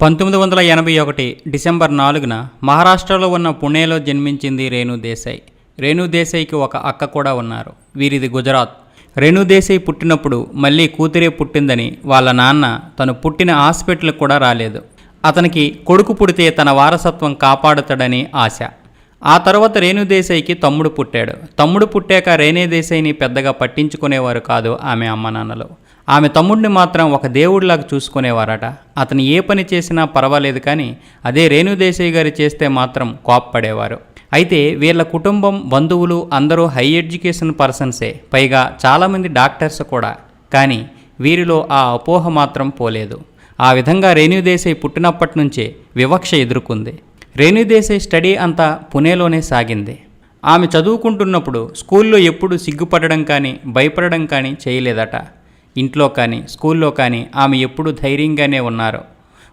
పంతొమ్మిది వందల ఎనభై ఒకటి డిసెంబర్ నాలుగున మహారాష్ట్రలో ఉన్న పుణేలో జన్మించింది రేణు దేశాయ్. రేణు దేశాయ్కి ఒక అక్క కూడా ఉన్నారు. వీరిది గుజరాత్. రేణు దేశాయ్ పుట్టినప్పుడు మళ్ళీ కూతురే పుట్టిందని వాళ్ళ నాన్న తను పుట్టిన హాస్పిటల్కి కూడా రాలేదు. అతనికి కొడుకు పుడితే తన వారసత్వం కాపాడుతాడని ఆశ. ఆ తర్వాత రేణు దేశాయ్కి తమ్ముడు పుట్టాడు. తమ్ముడు పుట్టాక రేణే దేశాయ్ని పెద్దగా పట్టించుకునేవారు కాదు ఆమె అమ్మ నాన్నలు. ఆమె తమ్ముడిని మాత్రం ఒక దేవుడిలాగా చూసుకునేవారట. అతను ఏ పని చేసినా పర్వాలేదు కానీ అదే రేణుదేశాయి గారు చేస్తే మాత్రం కోప్పడేవారు. అయితే వీళ్ళ కుటుంబం బంధువులు అందరూ హై ఎడ్యుకేషన్ పర్సన్సే. పైగా చాలామంది డాక్టర్స్ కూడా. కానీ వీరిలో ఆ అపోహ మాత్రం పోలేదు. ఆ విధంగా రేణుదేశాయి పుట్టినప్పటి నుంచే వివక్ష ఎదుర్కొంది. రేణుదేశాయి స్టడీ అంతా పుణేలోనే సాగింది. ఆమె చదువుకుంటున్నప్పుడు స్కూల్లో ఎప్పుడు సిగ్గుపడడం కానీ భయపడడం కానీ చేయలేదట. ఇంట్లో కానీ స్కూల్లో కానీ ఆమె ఎప్పుడూ ధైర్యంగానే ఉన్నారు.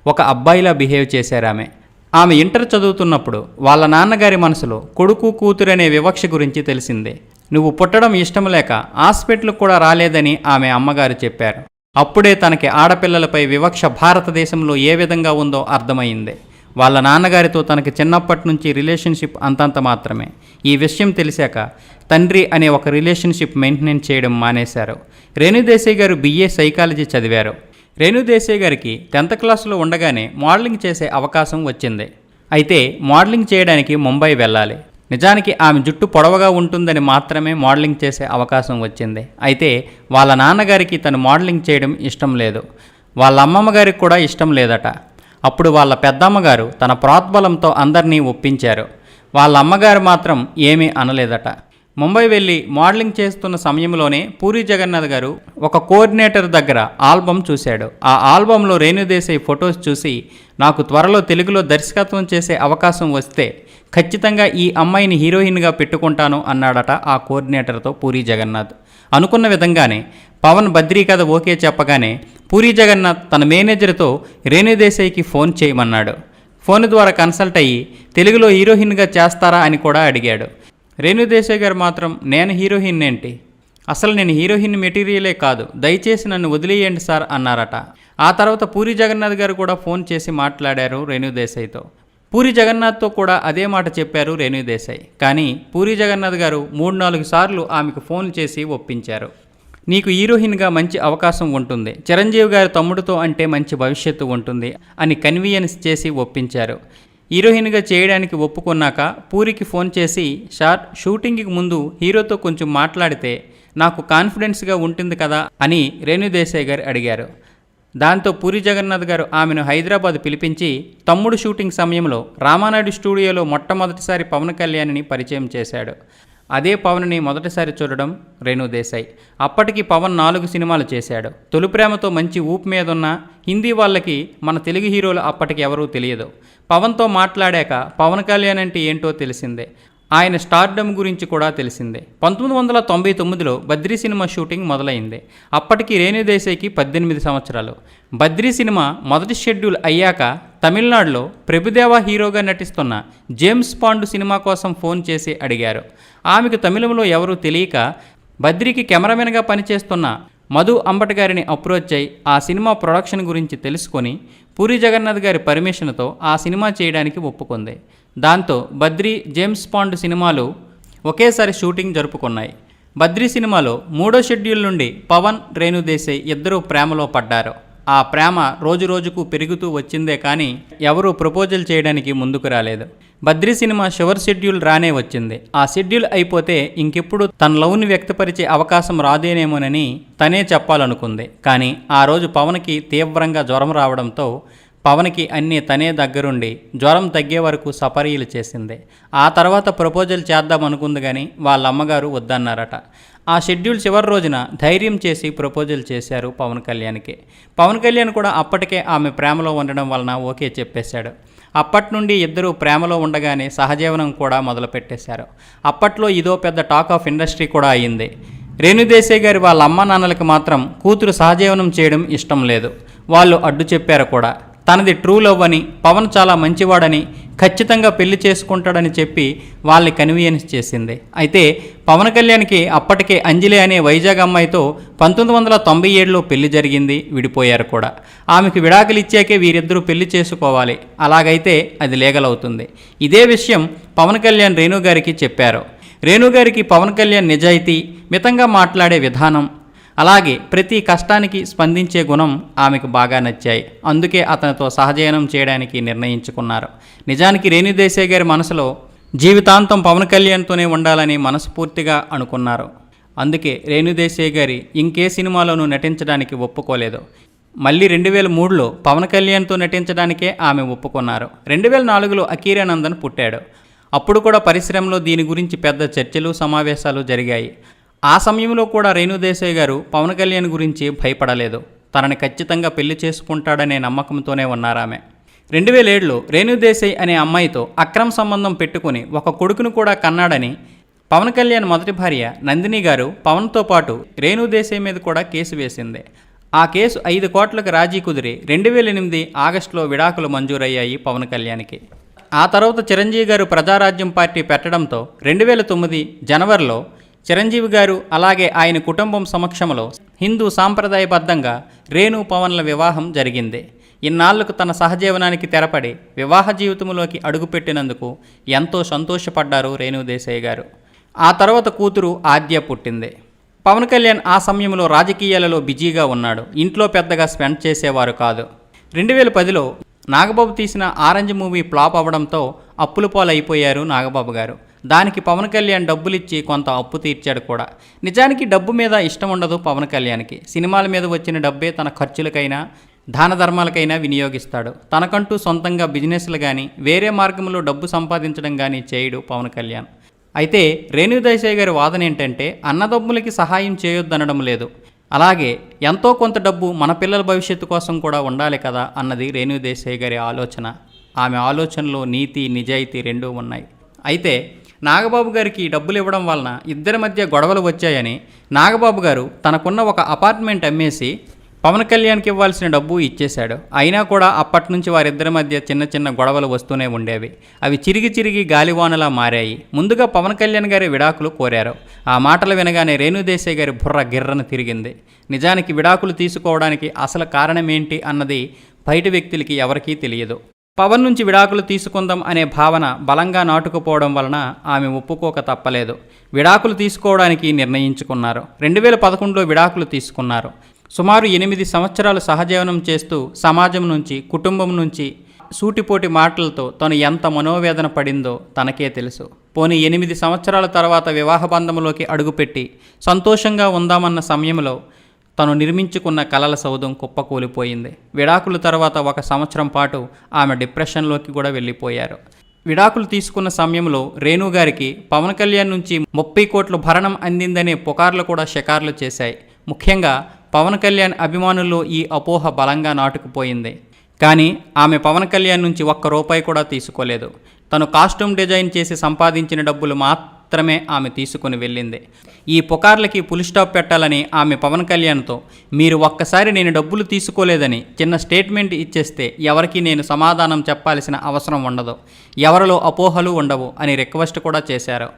ఒక అబ్బాయిలా బిహేవ్ చేశారు ఆమె. ఆమె ఇంటర్ చదువుతున్నప్పుడు వాళ్ళ నాన్నగారి మనసులో కొడుకు కూతురు అనే వివక్ష గురించి తెలిసిందే. నువ్వు పుట్టడం ఇష్టం లేక హాస్పిటల్ కూడా రాలేదని ఆమె అమ్మగారు చెప్పారు. అప్పుడే తనకి ఆడపిల్లలపై వివక్ష భారతదేశంలో ఏ విధంగా ఉందో అర్థమైంది. వాళ్ళ నాన్నగారితో తనకి చిన్నప్పటి నుంచి రిలేషన్షిప్ అంతంత మాత్రమే. ఈ విషయం తెలిసాక తండ్రి అనే ఒక రిలేషన్షిప్ మెయింటైన్ చేయడం మానేశారు. రేణుదేశాయ్ గారు బిఏ సైకాలజీ చదివారు. రేణుదేశాయ్ గారికి టెన్త్ క్లాస్లో ఉండగానే మోడలింగ్ చేసే అవకాశం వచ్చింది. అయితే మోడలింగ్ చేయడానికి ముంబై వెళ్ళాలి. నిజానికి ఆమె జుట్టు పొడవుగా ఉంటుందని మాత్రమే మోడలింగ్ చేసే అవకాశం వచ్చింది. అయితే వాళ్ళ నాన్నగారికి తను మోడలింగ్ చేయడం ఇష్టం లేదు. వాళ్ళ అమ్మమ్మ గారికి కూడా ఇష్టం లేదట. అప్పుడు వాళ్ళ పెద్దమ్మగారు తన ప్రోత్బలంతో అందరినీ ఒప్పించారు. వాళ్ళ అమ్మగారు మాత్రం ఏమీ అనలేదట. ముంబై వెళ్ళి మోడలింగ్ చేస్తున్న సమయంలోనే పూరి జగన్నాథ్ గారు ఒక కోఆర్డినేటర్ దగ్గర ఆల్బమ్ చూశాడు. ఆ ఆల్బంలో రేణుదేశాయ్ ఫొటోస్ చూసి నాకు త్వరలో తెలుగులో దర్శకత్వం చేసే అవకాశం వస్తే ఖచ్చితంగా ఈ అమ్మాయిని హీరోయిన్గా పెట్టుకుంటాను అన్నాడట ఆ కోఆర్డినేటర్తో పూరి జగన్నాథ్. అనుకున్న విధంగానే పవన్ బద్రీ కథ ఓకే చెప్పగానే పూరి జగన్నాథ్ తన మేనేజర్తో రేణుదేశాయికి ఫోన్ చేయమన్నాడు. ఫోన్ ద్వారా కన్సల్ట్ అయ్యి తెలుగులో హీరోయిన్గా చేస్తారా అని కూడా అడిగాడు. రేణుదేశాయ్ గారు మాత్రం నేను హీరోయిన్ ఏంటి అసలు నేను హీరోయిన్ మెటీరియలే కాదు దయచేసి నన్ను వదిలేయండి సార్ అన్నారట. ఆ తర్వాత పూరి జగన్నాథ్ గారు కూడా ఫోన్ చేసి మాట్లాడారు రేణుదేశాయ్తో పూరి జగన్నాథ్తో కూడా అదే మాట చెప్పారు రేణుదేశాయ్ కానీ పూరి జగన్నాథ్ గారు మూడు నాలుగు సార్లు ఆమెకు ఫోన్ చేసి ఒప్పించారు. నీకు హీరోయిన్గా మంచి అవకాశం ఉంటుంది. చిరంజీవి గారి తమ్ముడితో అంటే మంచి భవిష్యత్తు ఉంటుంది అని కన్వీనియన్స్ చేసి ఒప్పించారు. హీరోయిన్గా చేయడానికి ఒప్పుకున్నాక పూరికి ఫోన్ చేసి షార్ట్ షూటింగ్కి ముందు హీరోతో కొంచెం మాట్లాడితే నాకు కాన్ఫిడెన్స్గా ఉంటుంది కదా అని రేణుదేశాయ్ గారు అడిగారు. దాంతో పూరి జగన్నాథ్ గారు ఆమెను హైదరాబాద్ పిలిపించి తమ్ముడు షూటింగ్ సమయంలో రామానాయుడు స్టూడియోలో మొట్టమొదటిసారి పవన్ కళ్యాణ్ని పరిచయం చేశాడు. అదే పవన్ని మొదటిసారి చూడడం రేణు దేశాయ్. అప్పటికి పవన్ నాలుగు సినిమాలు చేశాడు. తొలి ప్రేమతో మంచి ఊపు మీద ఉన్న హిందీ వాళ్ళకి మన తెలుగు హీరోలు అప్పటికి ఎవరూ తెలియదు. పవన్తో మాట్లాడాక పవన్ కళ్యాణ్ అంటే ఏంటో తెలిసిందే. ఆయన స్టార్డమ్ గురించి కూడా తెలిసిందే. పంతొమ్మిది వందల తొంభై తొమ్మిదిలో బద్రీ సినిమా షూటింగ్ మొదలైంది. అప్పటికి రేణుదేశాయ్కి పద్దెనిమిది సంవత్సరాలు. బద్రీ సినిమా మొదటి షెడ్యూల్ అయ్యాక తమిళనాడులో ప్రభుదేవా హీరోగా నటిస్తున్న జేమ్స్ పాండ్ సినిమా కోసం ఫోన్ చేసి అడిగారు. ఆమెకు తమిళంలో ఎవరూ తెలియక బద్రికి కెమెరామెన్గా పనిచేస్తున్న మధు అంబట్ గారిని అప్రోచ్ అయి ఆ సినిమా ప్రొడక్షన్ గురించి తెలుసుకొని పూరి జగన్నాథ్ గారి పర్మిషన్తో ఆ సినిమా చేయడానికి ఒప్పుకుంది. దాంతో బద్రి జేమ్స్ పాండ్ సినిమాలు ఒకేసారి షూటింగ్ జరుపుకున్నాయి. బద్రి సినిమాలో మూడో షెడ్యూల్ నుండి పవన్ రేణుదేశాయ్ ఇద్దరూ ప్రేమలో పడ్డారు. ఆ ప్రేమ రోజు రోజుకు పెరుగుతూ వచ్చిందే కానీ ఎవరూ ప్రపోజల్ చేయడానికి ముందుకు రాలేదు. బద్రి సినిమా షువర్ షెడ్యూల్ రానే వచ్చింది. ఆ షెడ్యూల్ అయిపోతే ఇంకెప్పుడు తన లవ్ని వ్యక్తపరిచే అవకాశం రాదేనేమోనని తనే చెప్పాలనుకుంది. కానీ ఆ రోజు పవన్కి తీవ్రంగా జ్వరం రావడంతో పవన్కి అన్నీ తనే దగ్గరుండి జ్వరం తగ్గే వరకు సపరీలు చేసింది. ఆ తర్వాత ప్రపోజల్ చేద్దాం అనుకుంది కానీ వాళ్ళ అమ్మగారు వద్దన్నారట. ఆ షెడ్యూల్ చివరి రోజున ధైర్యం చేసి ప్రపోజల్ చేశారు పవన్ కళ్యాణ్కి. పవన్ కళ్యాణ్ కూడా అప్పటికే ఆమె ప్రేమలో ఉండడం వలన ఓకే చెప్పేశాడు. అప్పటి నుండి ఇద్దరూ ప్రేమలో ఉండగానే సహజీవనం కూడా మొదలుపెట్టేశారు. అప్పట్లో ఇదో పెద్ద టాక్ ఆఫ్ ఇండస్ట్రీ కూడా అయింది. రేణుదేశాయ్ గారి వాళ్ళ అమ్మ నాన్నలకు మాత్రం కూతురు సహజీవనం చేయడం ఇష్టం లేదు. వాళ్ళు అడ్డు చెప్పారు కూడా. తనది ట్రూ లవ్ అని పవన్ చాలా మంచివాడని ఖచ్చితంగా పెళ్ళి చేసుకుంటాడని చెప్పి వాళ్ళని కన్వీనియన్స్ చేసింది. అయితే పవన్ కళ్యాణ్కి అప్పటికే అంజలి అనే వైజాగ్ అమ్మాయితో పంతొమ్మిది వందల తొంభై ఏడులో పెళ్ళి జరిగింది విడిపోయారు కూడా. ఆమెకు విడాకులు ఇచ్చాకే వీరిద్దరూ పెళ్ళి చేసుకోవాలి. అలాగైతే అది లీగల్ అవుతుంది. ఇదే విషయం పవన్ కళ్యాణ్ రేణు గారికి చెప్పారు. రేణు గారికి పవన్ కళ్యాణ్ నిజాయితీ మితంగా మాట్లాడే విధానం అలాగే ప్రతి కష్టానికి స్పందించే గుణం ఆమెకు బాగా నచ్చాయి. అందుకే అతనితో సహజయనం చేయడానికి నిర్ణయించుకున్నారు. నిజానికి రేణుదేశాయ్ గారి మనసులో జీవితాంతం పవన్ కళ్యాణ్తోనే ఉండాలని మనస్ఫూర్తిగా అనుకున్నారు. అందుకే రేణుదేశాయ్ గారి ఇంకే సినిమాలోనూ నటించడానికి ఒప్పుకోలేదు. మళ్ళీ రెండు వేల మూడులో పవన్ కళ్యాణ్తో నటించడానికే ఆమె ఒప్పుకున్నారు. రెండు వేల నాలుగులో అకీరానందన్ పుట్టాడు. అప్పుడు కూడా పరిశ్రమలో దీని గురించి పెద్ద చర్చలు సమావేశాలు జరిగాయి. ఆ సమయంలో కూడా రేణుదేశాయ్ గారు పవన్ కళ్యాణ్ గురించి భయపడలేదు. తనని ఖచ్చితంగా పెళ్ళి చేసుకుంటాడనే నమ్మకంతోనే ఉన్నారామె రెండు వేల ఏడులో రేణుదేశాయ్ అనే అమ్మాయితో అక్రమ సంబంధం పెట్టుకుని ఒక కొడుకును కూడా కన్నాడని పవన్ కళ్యాణ్ మొదటి భార్య నందిని గారు పవన్తో పాటు రేణుదేశాయ్ మీద కూడా కేసు వేసింది. ఆ కేసు ఐదు కోట్లకు రాజీ కుదిరి రెండు వేల ఎనిమిది ఆగస్టులో విడాకులు మంజూరయ్యాయి పవన్ కళ్యాణ్కి. ఆ తర్వాత చిరంజీవి గారు ప్రజారాజ్యం పార్టీ పెట్టడంతో రెండు వేల తొమ్మిది జనవరిలో చిరంజీవి గారు అలాగే ఆయన కుటుంబం సమక్షంలో హిందూ సాంప్రదాయబద్ధంగా రేణు పవన్ల వివాహం జరిగింది. ఇన్నాళ్ళకు తన సహజీవనానికి తెరపడి వివాహ జీవితంలోకి అడుగుపెట్టినందుకు ఎంతో సంతోషపడ్డారు రేణుదేశాయ్ గారు. ఆ తర్వాత కూతురు ఆద్య పుట్టింది. పవన్ కళ్యాణ్ ఆ సమయంలో రాజకీయాలలో బిజీగా ఉన్నాడు. ఇంట్లో పెద్దగా స్పెండ్ చేసేవారు కాదు. రెండు వేల పదిలో నాగబాబు తీసిన ఆరెంజ్ మూవీ ఫ్లాప్ అవ్వడంతో అప్పుల పాలైపోయారు నాగబాబు గారు. దానికి పవన్ కళ్యాణ్ డబ్బులిచ్చి కొంత అప్పు తీర్చాడు కూడా. నిజానికి డబ్బు మీద ఇష్టం ఉండదు పవన్ కళ్యాణ్కి. సినిమాల మీద వచ్చిన డబ్బే తన ఖర్చులకైనా దాన ధర్మాలకైనా వినియోగిస్తాడు. తనకంటూ సొంతంగా బిజినెస్లు కానీ వేరే మార్గంలో డబ్బు సంపాదించడం కానీ చేయడు పవన్ కళ్యాణ్. అయితే రేణుదేశాయ్ గారి వాదన ఏంటంటే అన్నదమ్ములకి సహాయం చేయొద్దనడం లేదు. అలాగే ఎంతో కొంత డబ్బు మన పిల్లల భవిష్యత్తు కోసం కూడా ఉండాలి కదా అన్నది రేణుదేశాయ్ గారి ఆలోచన. ఆమె ఆలోచనలో నీతి నిజాయితీ రెండూ ఉన్నాయి. అయితే నాగబాబు గారికి డబ్బులు ఇవ్వడం వలన ఇద్దరి మధ్య గొడవలు వచ్చాయని నాగబాబు గారు తనకున్న ఒక అపార్ట్మెంట్ అమ్మేసి పవన్ కళ్యాణ్కి ఇవ్వాల్సిన డబ్బు ఇచ్చేశాడు. అయినా కూడా అప్పటి నుంచి వారిద్దరి మధ్య చిన్న చిన్న గొడవలు వస్తూనే ఉండేవి. అవి చిరిగి చిరిగి గాలివానలా మారాయి. ముందుగా పవన్ కళ్యాణ్ గారి విడాకులు కోరారు. ఆ మాటలు వినగానే రేణుదేశాయ్ గారి బుర్ర గిర్రను తిరిగింది. నిజానికి విడాకులు తీసుకోవడానికి అసలు కారణమేంటి అన్నది బయట వ్యక్తులకి ఎవరికీ తెలియదు. పవన్ నుంచి విడాకులు తీసుకుందాం అనే భావన బలంగా నాటుకుపోవడం వలన ఆమె ఒప్పుకోక తప్పలేదు. విడాకులు తీసుకోవడానికి నిర్ణయించుకున్నారు. రెండు వేల పదకొండులో విడాకులు తీసుకున్నారు. సుమారు ఎనిమిది సంవత్సరాలు సహజీవనం చేస్తూ సమాజం నుంచి కుటుంబం నుంచి సూటిపోటి మాటలతో తను ఎంత మనోవేదన పడిందో తనకే తెలుసు. పోనీ ఎనిమిది సంవత్సరాల తర్వాత వివాహ బంధంలోకి అడుగుపెట్టి సంతోషంగా ఉందామన్న సమయంలో తను నిర్మించుకున్న కలల సౌధం కుప్పకూలిపోయింది. విడాకుల తర్వాత ఒక సంవత్సరం పాటు ఆమె డిప్రెషన్లోకి కూడా వెళ్ళిపోయారు. విడాకులు తీసుకున్న సమయంలో రేణుగారికి పవన్ కళ్యాణ్ నుంచి ముప్పై కోట్ల భరణం అందిందనే పుకార్లు కూడా షికార్లు చేశాయి. ముఖ్యంగా పవన్ కళ్యాణ్ అభిమానుల్లో ఈ అపోహ బలంగా నాటుకుపోయింది. కానీ ఆమె పవన్ కళ్యాణ్ నుంచి ఒక్క రూపాయి కూడా తీసుకోలేదు. తను కాస్ట్యూమ్ డిజైన్ చేసి సంపాదించిన డబ్బులు మాత్రమే ఆమె తీసుకుని వెళ్ళింది. ఈ పుకార్లకి పులి స్టాప్ పెట్టాలని ఆమె పవన్ కళ్యాణ్తో మీరు ఒక్కసారి నేను డబ్బులు తీసుకోలేదని చిన్న స్టేట్మెంట్ ఇచ్చేస్తే ఎవరికి నేను సమాధానం చెప్పాల్సిన అవసరం ఉండదు. ఎవరిలో అపోహలు ఉండవు అని రిక్వెస్ట్ కూడా చేశారు.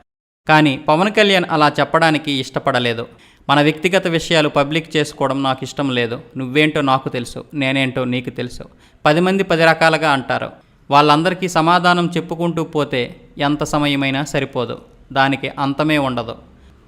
కానీ పవన్ కళ్యాణ్ అలా చెప్పడానికి ఇష్టపడలేదు. మన వ్యక్తిగత విషయాలు పబ్లిక్ చేసుకోవడం నాకు ఇష్టం లేదు. నువ్వేంటో నాకు తెలుసు. నేనేంటో నీకు తెలుసు. పది మంది పది రకాలుగా అంటారు. వాళ్ళందరికీ సమాధానం చెప్పుకుంటూ పోతే ఎంత సమయమైనా సరిపోదు. దానికి అంతమే ఉండదు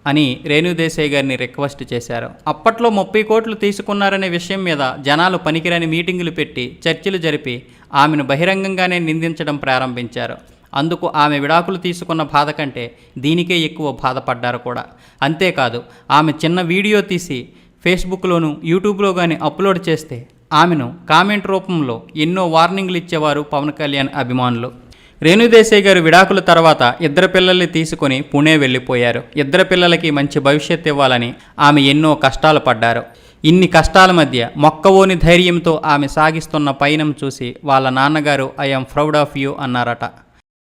అని రేణుదేశాయ్ గారిని రిక్వెస్ట్ చేశారు. అప్పట్లో ముప్పై కోట్లు తీసుకున్నారనే విషయం మీద జనాలు పనికిరాని మీటింగులు పెట్టి చర్చలు జరిపి ఆమెను బహిరంగంగానే నిందించడం ప్రారంభించారు. అందుకు ఆమె విడాకులు తీసుకున్న బాధ కంటే దీనికే ఎక్కువ బాధపడ్డారు కూడా. అంతేకాదు ఆమె చిన్న వీడియో తీసి ఫేస్బుక్లోను యూట్యూబ్లో కానీ అప్లోడ్ చేస్తే ఆమెను కామెంట్ రూపంలో ఎన్నో వార్నింగ్లు ఇచ్చేవారు పవన్ కళ్యాణ్ అభిమానులు. రేణుదేశాయ్ గారు విడాకుల తర్వాత ఇద్దరు పిల్లల్ని తీసుకొని పుణే వెళ్ళిపోయారు. ఇద్దరు పిల్లలకి మంచి భవిష్యత్తు ఇవ్వాలని ఆమె ఎన్నో కష్టాలు పడ్డారు. ఇన్ని కష్టాల మధ్య మొక్కవోని ధైర్యంతో ఆమె సాగిస్తున్న పయనం చూసి వాళ్ళ నాన్నగారు ఐఎమ్ ప్రౌడ్ ఆఫ్ యూ అన్నారట.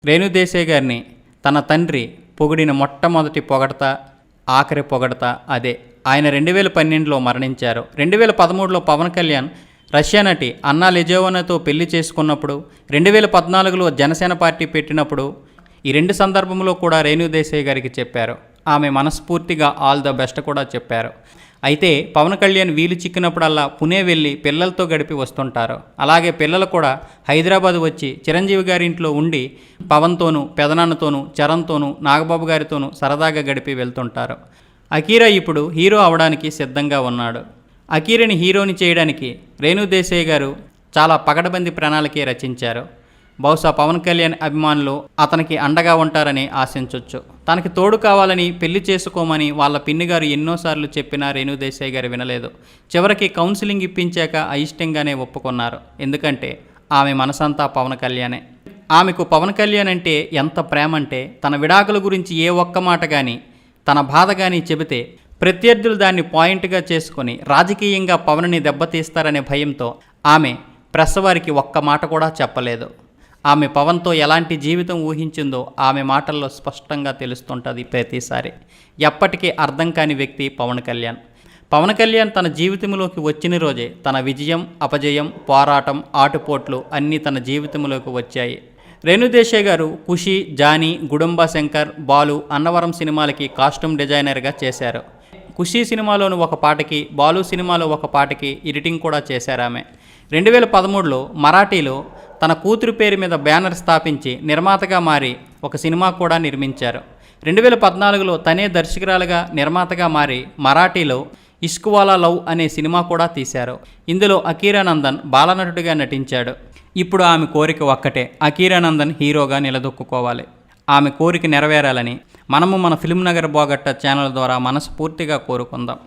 రేణుదేశాయ్ గారిని తన తండ్రి పొగిడిన మొట్టమొదటి పొగడత ఆఖరి పొగడత అదే. ఆయన రెండు వేల పన్నెండులో మరణించారు. రెండు వేల పదమూడులో పవన్ కళ్యాణ్ రష్యా నటి అన్నా లెజోవనాతో పెళ్ళి చేసుకున్నప్పుడు రెండు వేల పద్నాలుగులో జనసేన పార్టీ పెట్టినప్పుడు ఈ రెండు సందర్భంలో కూడా రేణుదేశాయ్ గారికి చెప్పారు. ఆమె మనస్ఫూర్తిగా ఆల్ ద బెస్ట్ కూడా చెప్పారు. అయితే పవన్ కళ్యాణ్ వీలు చిక్కినప్పుడల్లా పునే వెళ్ళి పిల్లలతో గడిపి వస్తుంటారు. అలాగే పిల్లలు కూడా హైదరాబాద్ వచ్చి చిరంజీవి గారి ఇంట్లో ఉండి పవన్తోనూ పెదనాన్నతోనూ చరణ్తోనూ నాగబాబు గారితోనూ సరదాగా గడిపి వెళ్తుంటారు. అకీరా ఇప్పుడు హీరో అవడానికి సిద్ధంగా ఉన్నాడు. అకీరని హీరోని చేయడానికి రేణుదేశాయ్ గారు చాలా పగడబంది ప్రణాళికే రచించారు. బహుశా పవన్ కళ్యాణ్ అభిమానులు అతనికి అండగా ఉంటారని ఆశించవచ్చు తనకి తోడు కావాలని పెళ్ళి చేసుకోమని వాళ్ళ పిన్ని గారు ఎన్నోసార్లు చెప్పినా రేణుదేశయ్య గారు వినలేదు. చివరికి కౌన్సిలింగ్ ఇప్పించాక అయిష్టంగానే ఒప్పుకున్నారు. ఎందుకంటే ఆమె మనసంతా పవన్ కళ్యాణే. ఆమెకు పవన్ కళ్యాణ్ అంటే ఎంత ప్రేమ అంటే తన విడాకుల గురించి ఏ ఒక్క మాట కానీ తన బాధ కానీ చెబితే ప్రత్యర్థులు దాన్ని పాయింట్గా చేసుకొని రాజకీయంగా పవన్ని దెబ్బతీస్తారనే భయంతో ఆమె ప్రెస్ వారికి ఒక్క మాట కూడా చెప్పలేదు. ఆమె పవన్తో ఎలాంటి జీవితం ఊహించిందో ఆమె మాటల్లో స్పష్టంగా తెలుస్తుంటుంది ప్రతిసారి. ఎప్పటికీ అర్థం కాని వ్యక్తి పవన్ కళ్యాణ్. పవన్ కళ్యాణ్ తన జీవితంలోకి వచ్చిన రోజే తన విజయం అపజయం పోరాటం ఆటుపోట్లు అన్నీ తన జీవితంలోకి వచ్చాయి. రేణుదేశే గారు ఖుషి జానీ గుడుంబ శంకర్ బాలు అన్నవరం సినిమాలకి కాస్ట్యూమ్ డిజైనర్గా చేశారు. ఖుషి సినిమాలోని ఒక పాటకి బాలు సినిమాలో ఒక పాటకి ఎడిటింగ్ కూడా చేశారు ఆమె రెండు వేల పదమూడులో మరాఠీలో తన కూతురు పేరు మీద బ్యానర్ స్థాపించి నిర్మాతగా మారి ఒక సినిమా కూడా నిర్మించారు. రెండు వేల పద్నాలుగులో తనే దర్శకురాలుగా నిర్మాతగా మారి మరాఠీలో ఇష్కువాలా లవ్ అనే సినిమా కూడా తీశారు. ఇందులో అకీరానందన్ బాలనటుడిగా నటించాడు. ఇప్పుడు ఆమె కోరిక ఒక్కటే అకీరానందన్ హీరోగా నిలదొక్కుకోవాలి. ఆమె కోరిక నెరవేరాలని మనము మన ఫిల్మ్ నగర్ బోగట్ట ఛానల్ ద్వారా మనస్ఫూర్తిగా కోరుకుందాం.